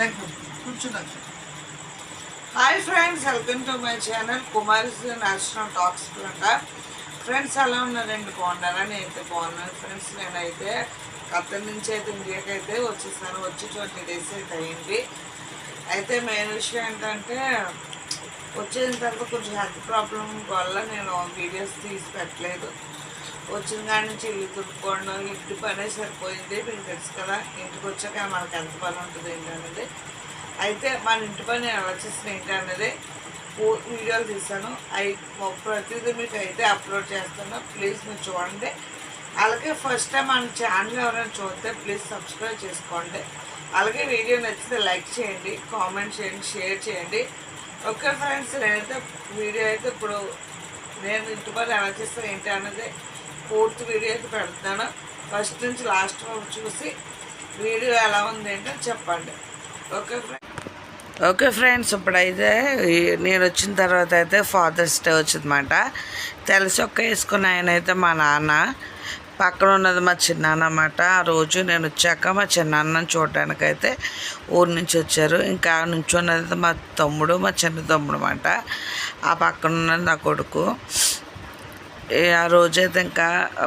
Thank కూర్చున్నాను hi friends welcome to my channel Kumaris national talks అంట friends ఎలా ఉన్నారండి బాగున్నారా? నేనైతే బాగున్నాను. ఫ్రెండ్స్ నేనైతే ఖత్తర్ నుంచి అయితే ఇండియాకి అయితే వచ్చేసాను. వచ్చి ట్వంటీ డేస్ అయితే అయింది. అయితే మెయిన్ విషయం ఏంటంటే వచ్చిన తర్వాత కొంచెం హెల్త్ ప్రాబ్లం వల్ల నేను వీడియోస్ తీసి పెట్టలేదు. వచ్చిన కాడి నుంచి ఇల్లు తుడుకోవడం ఇంటి పనే సరిపోయింది. మీకు తెలుసు కదా ఇంటికి వచ్చాక మనకి ఎంత పని ఉంటుంది ఏంటనేది అయితే మన ఇంటి పని నేను ఎలా చేసిన ఏంటి అనేది వీడియోలు తీసాను అవి ప్రతిదీ మీకు అయితే అప్లోడ్ చేస్తాను. ప్లీజ్ మీరు చూడండి. అలాగే ఫస్ట్ టైం మన ఛానల్ ఎవరైనా చూస్తే ప్లీజ్ సబ్స్క్రైబ్ చేసుకోండి. అలాగే వీడియో నచ్చితే లైక్ చేయండి కామెంట్ చేయండి షేర్ చేయండి. ఓకే ఫ్రెండ్స్ నేనైతే వీడియో అయితే ఇప్పుడు నేను ఇంటి పని ఎలా చేస్తాను ఏంటి అన్నది ఫోర్త్ వీడియో అయితే పెడతాను. ఫస్ట్ నుంచి లాస్ట్ వరకు చూసి వీడియో ఎలా ఉంది ఏంటో చెప్పండి. ఓకే ఫ్రెండ్ ఓకే ఫ్రెండ్స్ ఇప్పుడైతే నేను వచ్చిన తర్వాత అయితే ఫాదర్స్ డే వచ్చిందన్నమాట. తెలిసి ఒక్క వేసుకున్న ఆయన అయితే మా నాన్న. పక్కన ఉన్నది మా చిన్నాన్న అన్నమాట. ఆ రోజు నేను వచ్చాక మా చిన్నాన్నని చూడడానికి అయితే ఊరి నుంచి వచ్చారు. ఇంకా నుంచున్నది మా తమ్ముడు మా చిన్న తమ్ముడు అన్నమాట. ఆ పక్కన ఉన్నది నా కొడుకు. ఆ రోజైతే ఇంకా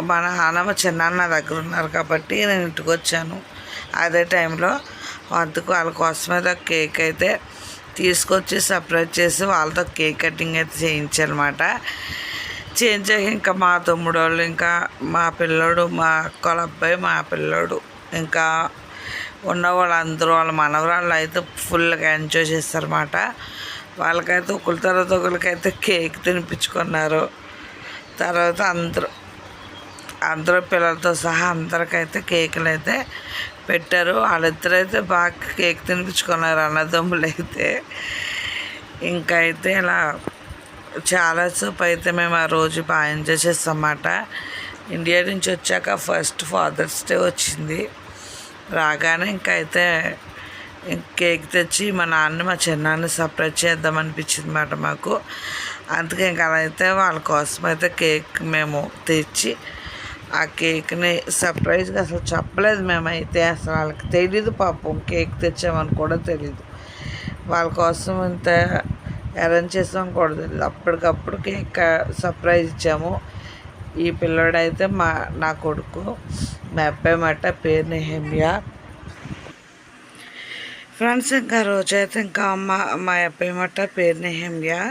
మా నాన్నమ్మ చిన్నాన్న దగ్గర ఉన్నారు కాబట్టి నేను ఇంటికి వచ్చాను. అదే టైంలో అందుకు వాళ్ళ కోసం అయితే కేక్ అయితే తీసుకొచ్చి సపరేట్ చేసి వాళ్ళతో కేక్ కటింగ్ అయితే చేయించానమాట. చేయించాక ఇంకా మా తమ్ముడు వాళ్ళు ఇంకా మా పిల్లోడు మా అక్కల అబ్బాయి మా పిల్లోడు ఇంకా ఉన్న వాళ్ళందరూ వాళ్ళ మనవరాళ్ళు అయితే ఫుల్గా ఎంజాయ్ చేస్తారన్నమాట. వాళ్ళకైతే ఒకరి తర్వాత ఒకరికైతే కేక్ తినిపించుకున్నారు. తర్వాత అందరూ అందరూ పిల్లలతో సహా అందరికైతే కేకులు అయితే పెట్టారు. వాళ్ళిద్దరు అయితే బాగా కేక్ తినిపించుకున్నారు అన్నదమ్ములు అయితే ఇంకా అయితే ఇలా చాలా సేపు అయితే మేము ఆ రోజు బాగా ఎంజాయ్ చేస్తామన్నమాట. ఇండియా నుంచి వచ్చాక ఫస్ట్ ఫాదర్స్ డే వచ్చింది. రాగానే ఇంకా అయితే కేక్ తెచ్చి మా నాన్న మా చిన్నాన్ని సర్ప్రైజ్ చేద్దాం అనిపించింది మాట మాకు. అందుకే ఇంకా అలా అయితే వాళ్ళ కోసం అయితే కేక్ మేము తెచ్చి ఆ కేక్ని సర్ప్రైజ్గా అసలు చెప్పలేదు మేమైతే. అసలు వాళ్ళకి తెలీదు పాపం కేక్ తెచ్చామని కూడా తెలీదు. వాళ్ళ కోసం ఇంత అరేంజ్ చేసాం కూడా తెలియదు అప్పటికప్పుడు కేక్ సర్ప్రైజ్ ఇచ్చాము. ఈ పిల్లోడైతే మా నా కొడుకు మా అబ్బాయి మాట పేరు నెహమ్యా. ఫ్రెండ్స్ ఇంకా రోజైతే ఇంకా మా మా అబ్బాయి మట పేరు నెహమియా.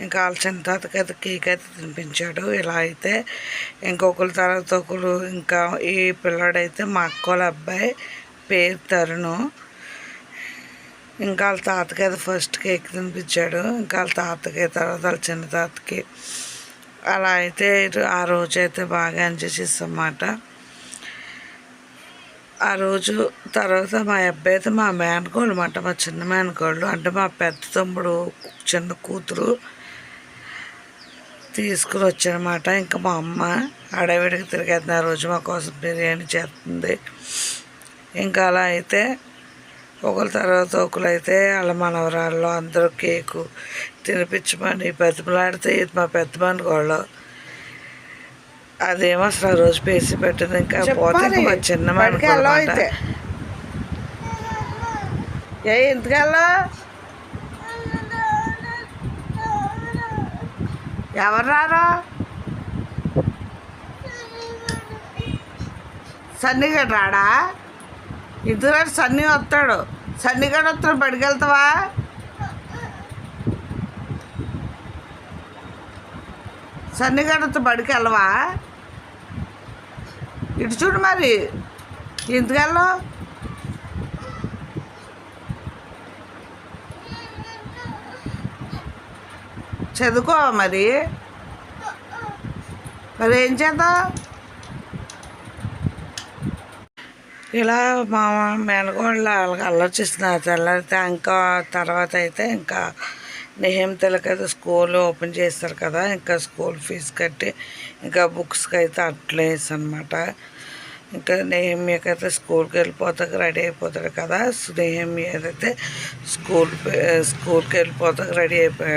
ఇంకా వాళ్ళ చిన్న కేక్ అయితే తినిపించాడు. ఇలా అయితే ఇంకొకరు తర్వాత ఒకరు ఇంకా ఈ పిల్లాడైతే మా అక్కోళ్ళ అబ్బాయి పేరు తరుణు. ఇంకా వాళ్ళ తాతకి అయితే ఫస్ట్ కేక్ తినిపించాడు. ఇంకా వాళ్ళ తాతకి తర్వాత వాళ్ళ చిన్న తాతకి. అలా అయితే ఆ రోజు అయితే బాగా ఎంజాయ్ చేస్తామన్నమాట ఆ రోజు తర్వాత మా అబ్బాయి అయితే మా మేనకోళ్ళు అనమాట మా చిన్న మేనకోళ్ళు అంటే మా పెద్ద తమ్ముడు చిన్న కూతురు తీసుకుని వచ్చానమాట ఇంకా మా అమ్మ అడవిడికి తిరిగేస్తుంది ఆ రోజు మా కోసం బిర్యానీ చేస్తుంది. ఇంకా అలా అయితే ఒకరి తర్వాత ఒకరు అయితే వాళ్ళ మనవరాళ్ళు అందరూ కేకు తినిపించమని పెద్దమలాడితే ఇది మా పెద్ద మనకోళ్ళు. అదేమో అసలు ఆ రోజు పేసి పెట్టింది ఇంకా పోతే ఇంకా మా చిన్న అన్నమాట. ఏ ఎందుకల్లా ఎవరు రారు? సన్నిగడు రాడా? ఇద్దరు సన్ని వస్తాడు. సన్నిగడు వస్తాడు బడికి వెళ్తావా సన్నిగడతో బడికి వెళ్ళవా ఇటు చూడు మరి. ఎందుకు చదువుకో మరి. మరి ఏం చేద్దాం? ఇలా మా మేనగోళ్ళు వాళ్ళకి అల్లరి చేస్తున్నారు. తెల్లారితే ఇంకా తర్వాత అయితే ఇంకా నెహం అయితే స్కూల్ ఓపెన్ చేస్తారు కదా ఇంకా స్కూల్ ఫీజు కట్టి ఇంకా బుక్స్కి అయితే అట్లే అనమాట ఇంకా నెహమ్యకైతే స్కూల్కి వెళ్ళిపోతాక రెడీ అయిపోతాడు కదా నేహమ్య అయితే స్కూల్ స్కూల్కి వెళ్ళిపోతాక రెడీ అయిపోయాడు.